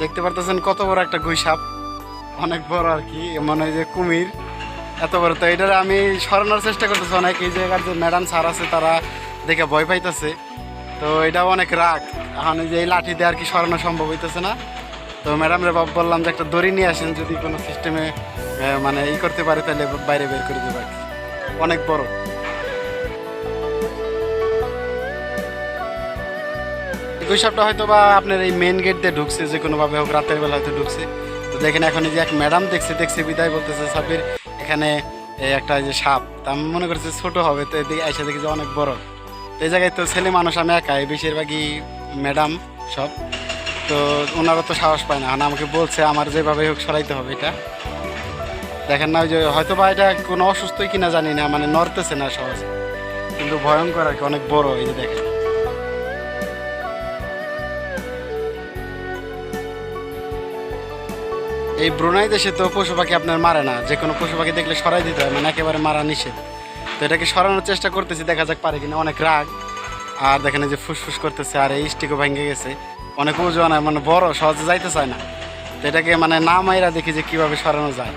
দেখতে পারতেছেন কত বড় একটা গুই সাপ অনেক বড় আর কি মানে যে কুমির, এত বড়। তো এটার আমি সরানোর চেষ্টা করতেছি অনেক। এই জায়গার যে ম্যাডাম স্যার আছে, তারা দেখে ভয় পাইতেছে। তো এটাও অনেক রাগ। এখন যে এই লাঠি দিয়ে আর কি সরানো সম্ভব হইতেছে না। তো ম্যাডামরে বললাম যে একটা দড়ি নিয়ে আসেন, যদি কোনো সিস্টেমে মানে ই করতে পারে, তাহলে বাইরে বের করে দেবো অনেক বড়। গুই সাপটা হয়তো বা আপনার এই মেন গেট দিয়ে ঢুকছে, যে কোনোভাবে হোক রাতের বেলা হয়তো ঢুকছে। তো দেখেন এখন যে এক ম্যাডাম দেখছে দেখছে বিদায় বলতেছে সাপের এখানে একটা যে সাপ। তা আমি মনে করছি ছোটো হবে, তো এদিকে এসে দেখি যে অনেক বড়। এই জায়গায় তো ছেলে মানুষ, আমি একাই, বেশিরভাগই ম্যাডাম সব। তো ওনারা তো সাহস পায় না আমাকে বলছে, আমার যেভাবে হোক সরাইতে হবে এটা। দেখেন না, ওই যে হয়তো বা এটা কোনো অসুস্থই কিনা জানি না মানে নড়তেছে না সহজ। কিন্তু ভয়ঙ্কর আর কি, অনেক বড়, এই যে দেখেন। এই ব্রুনাই দেশে তো পশু পাখি আপনার মারে না। যে কোনো পশু পাখি দেখলে সরাই দিতে হয় মানে একেবারে মারা নিষেধ। তো এটাকে সরানোর চেষ্টা করতেছি, দেখা যাক পারে কিনা। অনেক রাগ। আর দেখেন যে ফুসফুস করতেছে, আর এই স্টিকও ভেঙে গেছে। অনেক ওজন মানে বড়, সহজে যাইতে চায় না। তো এটাকে মানে না মাইরা দেখি যে কীভাবে সরানো যায়।